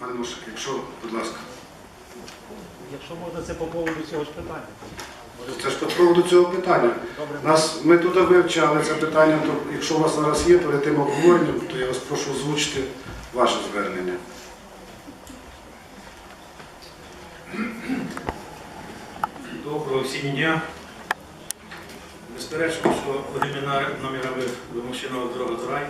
Пане Ношик, якщо, будь ласка. Якщо можна, це по поводу цього ж питання. Це ж по поводу цього питання. Нас, ми туди вивчали це питання, то якщо у вас зараз є перед тим обговоренням, то я вас прошу озвучити ваше звернення. Доброго всім дня. Безперечно, що Володимир номера вимушеного дорога до раю.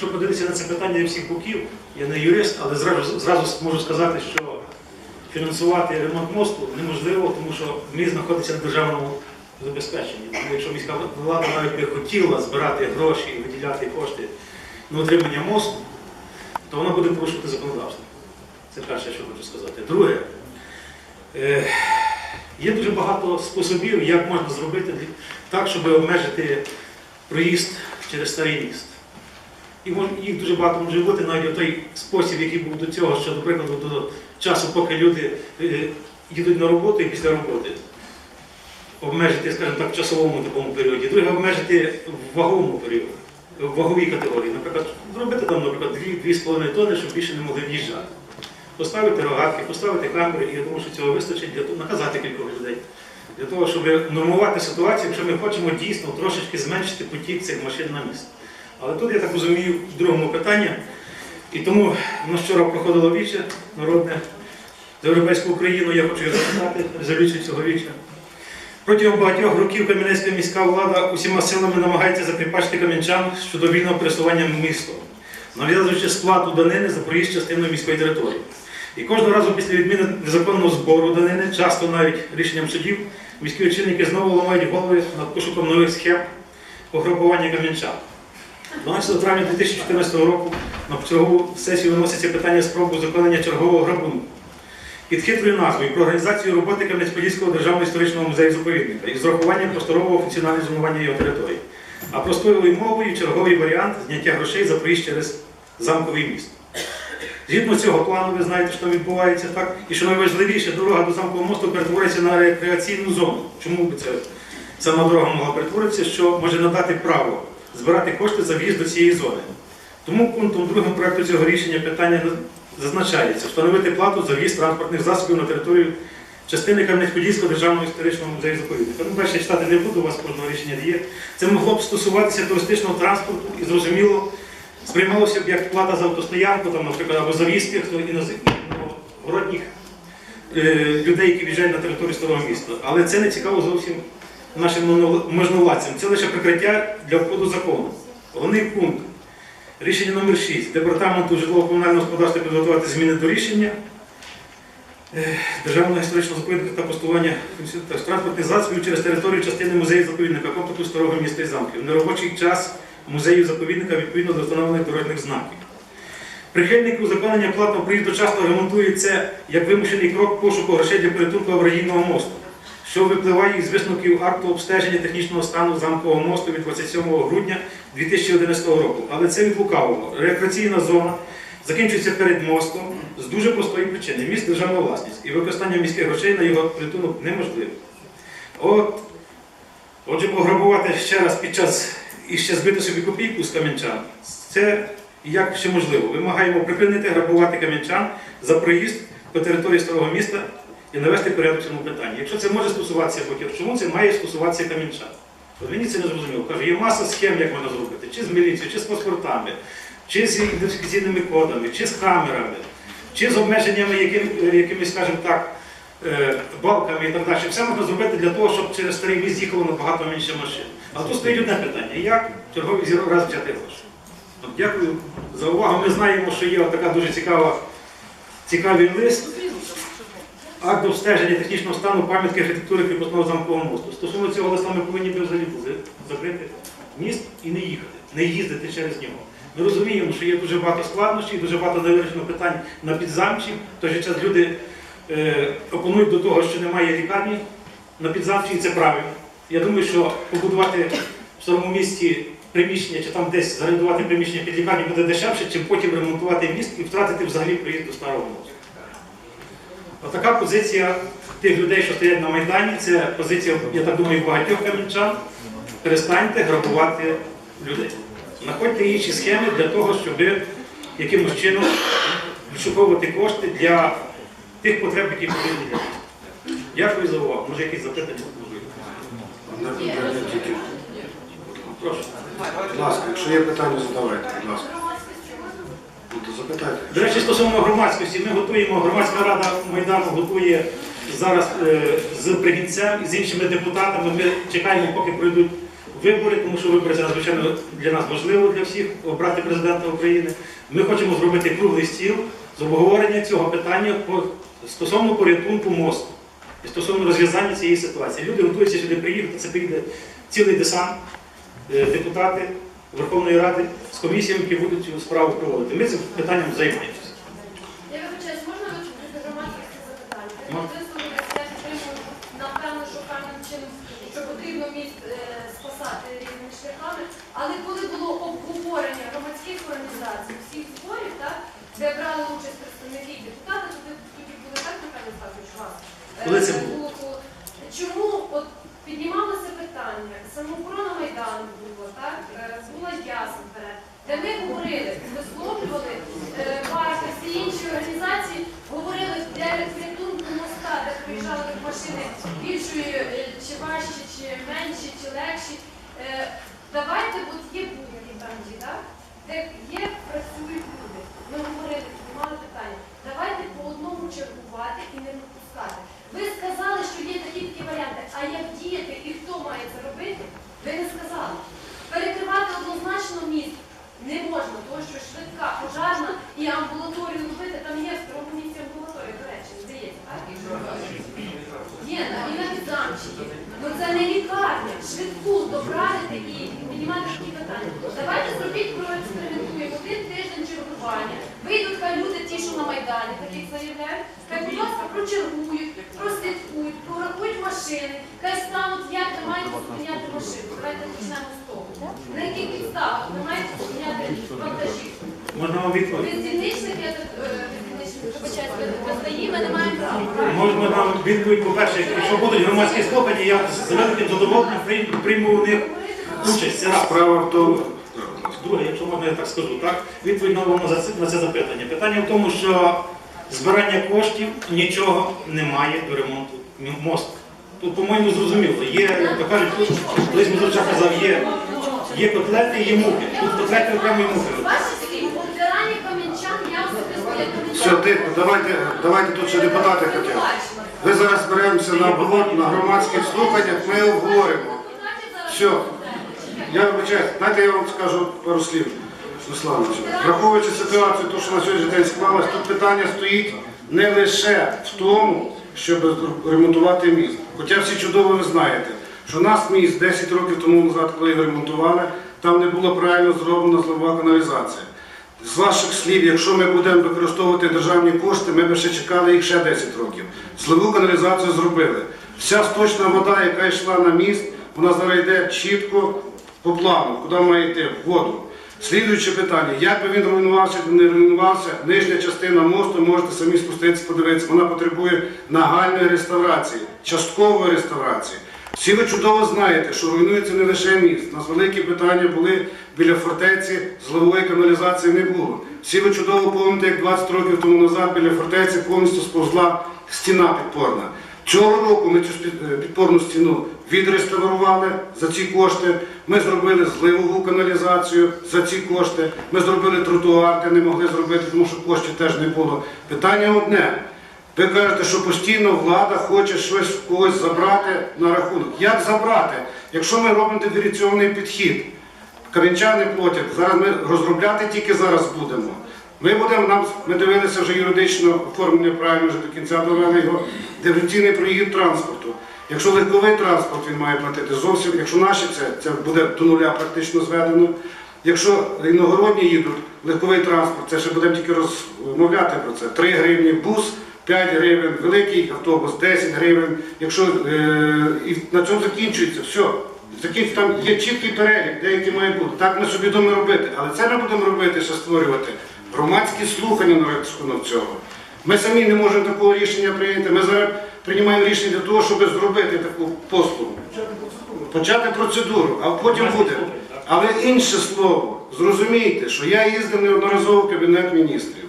Якщо подивитися на це питання всіх боків, я не юрист, але зразу, зразу можу сказати, що фінансувати ремонт мосту неможливо, тому що міст знаходиться на державному забезпеченні. Тому якщо міська влада навіть би хотіла збирати гроші виділяти кошти на утримання мосту, то вона буде порушувати законодавство. Це перше, що хочу сказати. Друге, е, є дуже багато способів, як можна зробити так, щоб обмежити проїзд через старий міст. І їх дуже багато може бути навіть той спосіб, який був до цього, що, до прикладу, до часу, поки люди е, їдуть на роботу і після роботи. Обмежити, скажімо так, в часовому такому періоді. Друге, обмежити в ваговому періоді, в ваговій категорії. Наприклад, зробити там, наприклад, 2-2,5 тонни, щоб більше не могли в'їжджати поставити рогатки, поставити камери, і я думаю, що цього вистачить для того, наказати кількох людей. Для того, щоб нормувати ситуацію, якщо ми хочемо дійсно трошечки зменшити потік цих машин на місто. Але тут, я так розумію, в другому питанні, і тому у нас вчора проходило віче народне за європейську Україну, я хочу запитати резолюцію цього віча. Протягом багатьох років Кам'янецька міська влада усіма силами намагається закріпачити кам'янчан щодо вільного пересування містом, нав'язуючи сплату данини за проїзд частиною міської території. І кожного разу після відміни незаконного збору данини, часто навіть рішенням судів, міські очільники знову ламають голови над пошуком нових схем пограбування кам'янчан. 12 травня 2014 року на чергову сесію виноситься питання спробу зупинення чергового грабунку. Під хитрою назвою про організацію роботи Кам'янець-Подільського державного історичного музею заповідника із зрахуванням просторового функціонального зонування його території. А простою мовою черговий варіант зняття грошей за проїзд через замковий міст. Згідно цього плану, ви знаєте, що відбувається так. І що найважливіше, дорога до замкового мосту перетвориться на рекреаційну зону. Чому би це сама дорога могла перетворитися, що може надати право збирати кошти за в'їзд до цієї зони. Тому пунктом другим проекту цього рішення питання зазначається встановити плату за в'їзд транспортних засобів на територію частини Кам'янець-Подільського державного історичного музею заповідника. Ну, далі читати не буду, у вас кожного рішення є. Це могло б стосуватися туристичного транспорту і зрозуміло сприймалося б як плата за автостоянку, там, наприклад, або за в'їзд іноземних е, людей, які в'їжджають на територію старого міста. Але це не цікаво зовсім нашим можновладцям. Це лише прикриття для входу закону. Головний пункт. Рішення номер 6. Департаменту житлово-комунального господарства підготувати зміни до рішення е, Державного історичного заповідника та постування транспортних засобів через територію частини музею заповідника комплексу старого міста і замків. Неробочий час музею заповідника відповідно до встановлених дорожніх знаків. Прихильники узаконення платного проїзду часто ремонтують це як вимушений крок пошуку грошей для порятунку аварійного мосту, що випливає із висновків акту обстеження технічного стану замкового мосту від 27 грудня 2011 року. Але це від лукавого. Рекреаційна зона закінчується перед мостом з дуже простої причини. Міст державна власність і використання міських грошей на його порятунок неможливо. От, отже, пограбувати ще раз під час і ще збити собі копійку з кам'янчан, це як ще можливо. Вимагаємо припинити грабувати кам'янчан за проїзд по території старого міста і навести порядок в цьому питанні. Якщо це може стосуватися боків, чому це має стосуватися кам'янчан? От мені це не зрозуміло. Кажу, є маса схем, як можна зробити, чи з міліцією, чи з паспортами, чи з ідентифікаційними кодами, чи з камерами, чи з обмеженнями яким, якимись, скажімо так, е, балками і так далі. Все можна зробити для того, щоб через старий міст їхало набагато менше машин. Але тут стоїть одне питання: як черговий зір раз взяти гроші? Дякую за увагу. Ми знаємо, що є така дуже цікава, цікавий лист. Акт обстеження технічного стану пам'ятки архітектури кріпосного замкового мосту. Стосовно цього листа ми повинні би взагалі були закрити міст і не їхати, не їздити через нього. Ми розуміємо, що є дуже багато складнощів, дуже багато невирішених питань на підзамчі. В той же час люди е, опонують до того, що немає лікарні на підзамчі, і це правильно. Я думаю, що побудувати в старому місті приміщення чи там десь зарендувати приміщення під лікарню буде дешевше, чим потім ремонтувати міст і втратити взагалі приїзд до старого мосту. Отака позиція тих людей, що стоять на Майдані, це позиція, я так думаю, багатьох кам'янчан. Перестаньте грабувати людей. Знаходьте інші схеми для того, щоб якимось чином відшуковувати кошти для тих потреб, які потрібні для міста. Дякую за увагу. Може, якісь запитання? Не. Прошу. Будь ласка, якщо є питання, задавайте, будь ласка. Запитайте. До речі, стосовно громадськості, ми готуємо, громадська рада Майдану готує зараз е, з пригінцем і з іншими депутатами. Ми чекаємо, поки пройдуть вибори, тому що вибори це надзвичайно для нас важливо для всіх обрати президента України. Ми хочемо зробити круглий стіл з обговорення цього питання по, стосовно порятунку мосту і стосовно розв'язання цієї ситуації. Люди готуються сюди приїхати, це приїде цілий десант, е, депутати Верховної Ради з комісіями, які будуть цю справу проводити. Ми цим питанням займаємося. Я вибачаюсь, можна вичерпати громадськості запитання? Напевно, що певним чином, що потрібно міст е, спасати різними шляхами. Але коли було обговорення громадських організацій, всіх зборів, так, де брали участь представники депутати, тоді, тоді були так, напевно, Ставкович, вас. Е, Коли це було? Чому от піднімалося питання, самооборона Майдану було, так, е, була ясна вперед, де ми говорили, висловлювали партії, всі інші організації говорили для рятунку моста, де приїжджали машини більшої е, чи важчі, чи менші, чи легші. Е, Давайте, от є будь-які там де є, працюють люди. Ми говорили, піднімали питання. Давайте по одному чергувати і не пропускати. Ви сказали, що є такі такі варіанти. А як діяти і хто має це робити? Ви не сказали. Перекривати однозначно міст не можна, тому що швидка, пожарна і амбулаторію робити, там є в старому місці амбулаторія, до речі, здається, так? Є, на- і на Підзамчі є. Ну це не лікарня. Швидку доправити і піднімати такі питання. Давайте зробіть, проекспериментуємо один тиждень чергування. Вийдуть хай люди, ті, що на Майдані, таких заявляють, хай, будь ласка, прочергують, прослідкують, прорахують машини, хай стануть, як ви маєте зупиняти машину. Давайте почнемо з того. На яких підставах ви маєте зупиняти вантажів? Можна вам відповідь? Без дільничних, я тут, е, без дільничних, вибачаюсь, без ДАІ ми не маємо права. Можна вам відповідь, по-перше, якщо будуть громадські слухання, я з великим задоволенням прийм- прийму у них участь. Це раз. Справа в тому. Друге, якщо можна, я так скажу, так? Відповідь на вам на це, на це запитання. Питання в тому, що збирання коштів нічого немає до ремонту м- мосту. Тут, по-моєму, зрозуміло. Є, як то кажуть, колись Мазурчак казав, є, є котлети і є муки. Тут котлети окремо і муки. Ваші слів, обдирання камінчан, я особисто як Все, давайте, давайте тут ще депутати хотять. Ви зараз беремося на на громадських слуханнях, ми обговоримо. Все. Я вибачаю, знаєте, я вам скажу пару слів, Русланович. Враховуючи ситуацію, то, що на сьогоднішній день склалось, тут питання стоїть не лише в тому, щоб ремонтувати міст. Хоча всі чудово ви знаєте, що наш міст 10 років тому назад, коли його ремонтували, там не було правильно зроблена зливова каналізація. З ваших слів, якщо ми будемо використовувати державні кошти, ми б ще чекали їх ще 10 років. Зливу каналізацію зробили. Вся сточна вода, яка йшла на міст, вона зараз йде чітко по плану, куди має йти в воду. Слідуюче питання, як би він руйнувався, не руйнувався, нижня частина мосту, можете самі спуститися, подивитися, вона потребує нагальної реставрації, часткової реставрації. Всі ви чудово знаєте, що руйнується не лише міст. У нас великі питання були біля фортеці, зливової каналізації не було. Всі ви чудово пам'ятаєте, як 20 років тому назад біля фортеці повністю сповзла стіна підпорна. Цього року ми цю е, підпорну стіну відреставрували за ці кошти. Ми зробили зливову каналізацію за ці кошти. Ми зробили тротуар, де не могли зробити, тому що коштів теж не було. Питання одне. Ви кажете, що постійно влада хоче щось в когось забрати на рахунок. Як забрати? Якщо ми робимо диференційний підхід, кам'янчани платять, зараз ми розробляти тільки зараз будемо. Ми будемо нам, ми дивилися вже юридично оформлення правильно вже до кінця довели його, диференційний проїзд транспорту. Якщо легковий транспорт він має платити зовсім, якщо наші це, це буде до нуля практично зведено. Якщо іногородні їдуть, легковий транспорт, це ще будемо тільки розмовляти про це. 3 гривні бус, 5 гривень, великий автобус 10 гривень. Якщо е, і на цьому закінчується, все. Там є чіткий перелік, деякі мають бути. Так ми собі думаємо робити. Але це ми будемо робити, ще створювати громадські слухання на рахунок цього. Ми самі не можемо такого рішення прийняти. Ми зараз приймаємо рішення для того, щоб зробити таку послугу. Почати процедуру, а потім буде. Але інше слово, зрозумійте, що я їздив неодноразово в Кабінет міністрів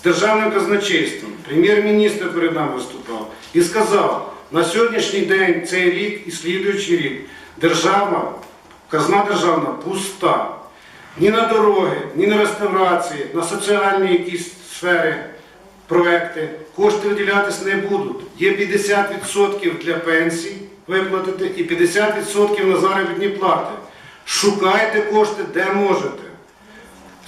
з державним казначейством, прем'єр-міністр перед нами виступав і сказав, на сьогоднішній день, цей рік і слідуючий рік, держава, казна державна пуста. Ні на дороги, ні на реставрації, на соціальні якісь сфери, проекти кошти виділятись не будуть. Є 50% для пенсій виплатити і 50% на заробітні плати. Шукайте кошти, де можете.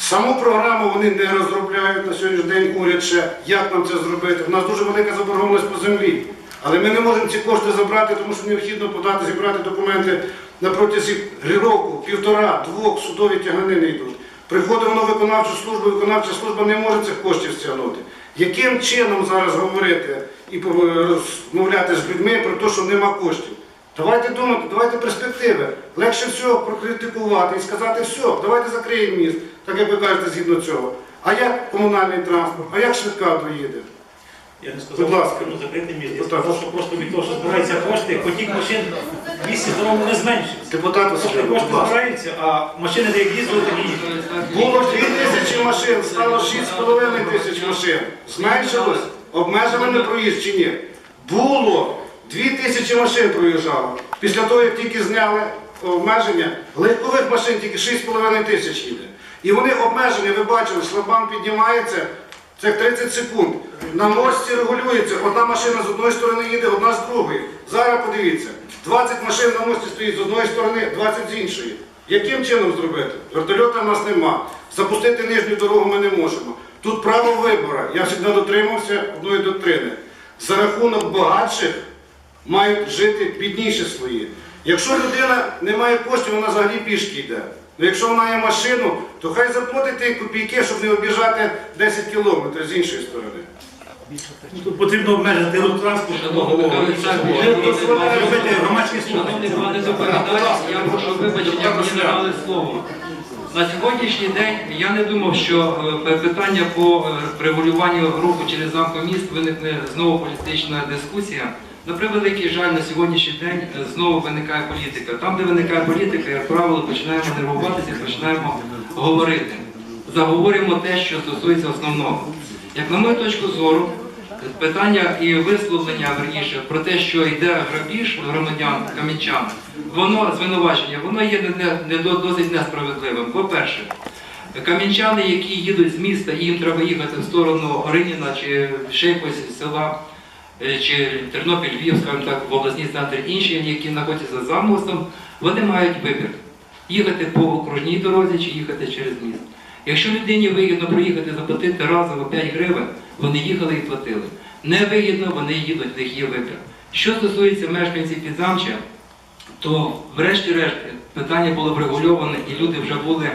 Саму програму вони не розробляють на сьогоднішній день уряд ще, як нам це зробити. У нас дуже велика заборгованість по землі. Але ми не можемо ці кошти забрати, тому що необхідно подати, зібрати документи на протязі року, півтора, двох судові тяганини йдуть. Приходимо на виконавчу службу, виконавча служба не може цих коштів стягнути. Яким чином зараз говорити і розмовляти з людьми про те, що нема коштів? Давайте думати, давайте перспективи. Легше всього прокритикувати і сказати, все, давайте закриємо міст, так як ви кажете, згідно цього. А як комунальний транспорт, а як швидка доїде? Я не сказав, Будь ласка. що закрити міст. Я сказав, що просто від того, що збираються кошти, потік машин в місті здоровому не зменшиться. Депутат Кошти ласка. збираються, а машини де як їздили, так і. Було 2 тисячі машин, стало 6,5 тисяч машин. Зменшилось? Обмежили на проїзд чи ні? Було 2 тисячі машин проїжджало. Після того, як тільки зняли обмеження, легкових машин тільки 6,5 тисяч їде. І вони обмежені, ви бачили, шлагбаум піднімається, це 30 секунд. На мості регулюється. Одна машина з одної сторони їде, одна з другої. Зараз подивіться, 20 машин на мості стоїть з одної сторони, 20 з іншої. Яким чином зробити? Вертольота в нас нема. Запустити нижню дорогу ми не можемо. Тут право вибору. Я завжди дотримався одної доктрини. За рахунок багатших мають жити бідніші свої. Якщо людина не має коштів, вона взагалі пішки йде. Ну, якщо вона має машину, то хай заплатить ті копійки, щоб не обіжати 10 кілометрів з іншої сторони. Ну, Тут потрібно обмежити рух транспорту. Громадські я прошу вибачення, мені не дали слово. На сьогоднішній день я не думав, що е, питання по е, регулюванню руху через замку міст виникне знову політична дискусія. На превеликий жаль, на сьогоднішній день е, знову виникає політика. Там, де виникає політика, як правило, починаємо нервуватися, починаємо говорити. Заговоримо те, що стосується основного. Як на мою точку зору, питання і висловлення верніше про те, що йде грабіж громадян камінчан, воно звинувачення, воно є не, не, досить несправедливим. По-перше, камінчани, які їдуть з міста, і їм треба їхати в сторону Ориніна чи ще якогось села, чи Тернопіль, Львів, скажімо так, в обласні центри інші, які знаходяться за мостом, вони мають вибір їхати по окружній дорозі чи їхати через міст. Якщо людині вигідно проїхати, заплатити разово 5 гривень, вони їхали і платили. Невигідно, вони їдуть, в них є вибір. Що стосується мешканців Підзамча, то врешті-решт питання було врегульоване і люди вже були,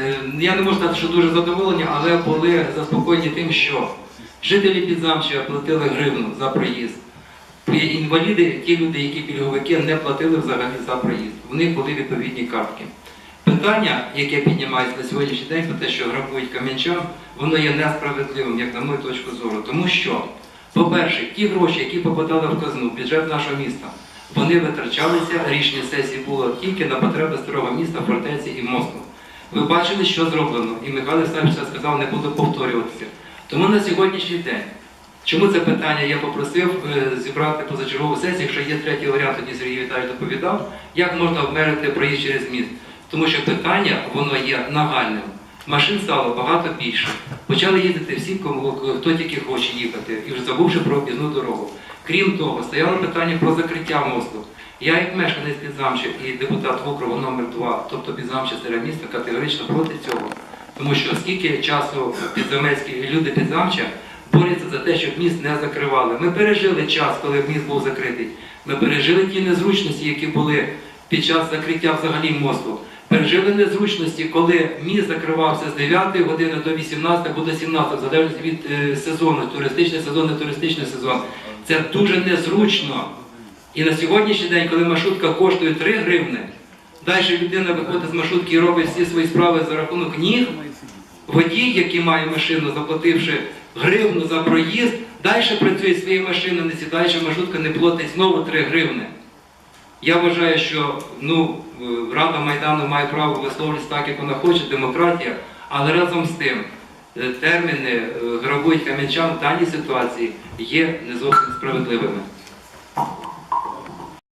е, я не можу сказати, що дуже задоволені, але були заспокоєні тим, що жителі Підзамча платили гривну за проїзд. Інваліди, ті люди, які пільговики, не платили взагалі за проїзд. У них були відповідні картки. Питання, яке піднімається на сьогоднішній день, про те, що грабують кам'янчан, воно є несправедливим, як на мою точку зору. Тому що, по-перше, ті гроші, які попадали в казну, в бюджет нашого міста, вони витрачалися, рішення сесії було тільки на потреби старого міста, фортеці і мосту. Ви бачили, що зроблено, і Михайло це сказав, не буду повторюватися. Тому на сьогоднішній день Чому це питання я попросив е, зібрати позачергову сесію, якщо є третій варіант, тоді Сергій Віталійович доповідав, як можна обмежити проїзд через міст. Тому що питання воно є нагальним. Машин стало багато більше. Почали їздити всі, кому хто тільки хоче їхати, і вже забувши про об'їзну дорогу. Крім того, стояло питання про закриття мосту. Я, як мешканець Підзамча і депутат округу номер 2 тобто Підзамча серед міста, категорично проти цього. Тому що скільки часу підзамецькі люди Підзамча борються за те, щоб міст не закривали. Ми пережили час, коли міст був закритий. Ми пережили ті незручності, які були під час закриття взагалі мосту. Пережили незручності, коли міст закривався з 9 години до 18 або до 17, в залежності від е, сезону, туристичний сезон, не туристичний сезон. Це дуже незручно. І на сьогоднішній день, коли маршрутка коштує 3 гривни, далі людина виходить з маршрутки і робить всі свої справи за рахунок ніг, водій, який має машину, заплативши гривну за проїзд, далі працює своєю машиною, не сідаючи, маршрутка не платить знову 3 гривни. Я вважаю, що ну, е, Рада Майдану має право висловлюватися так, як вона хоче, демократія, але разом з тим е, терміни е, грабують кам'янчан в даній ситуації є не зовсім справедливими.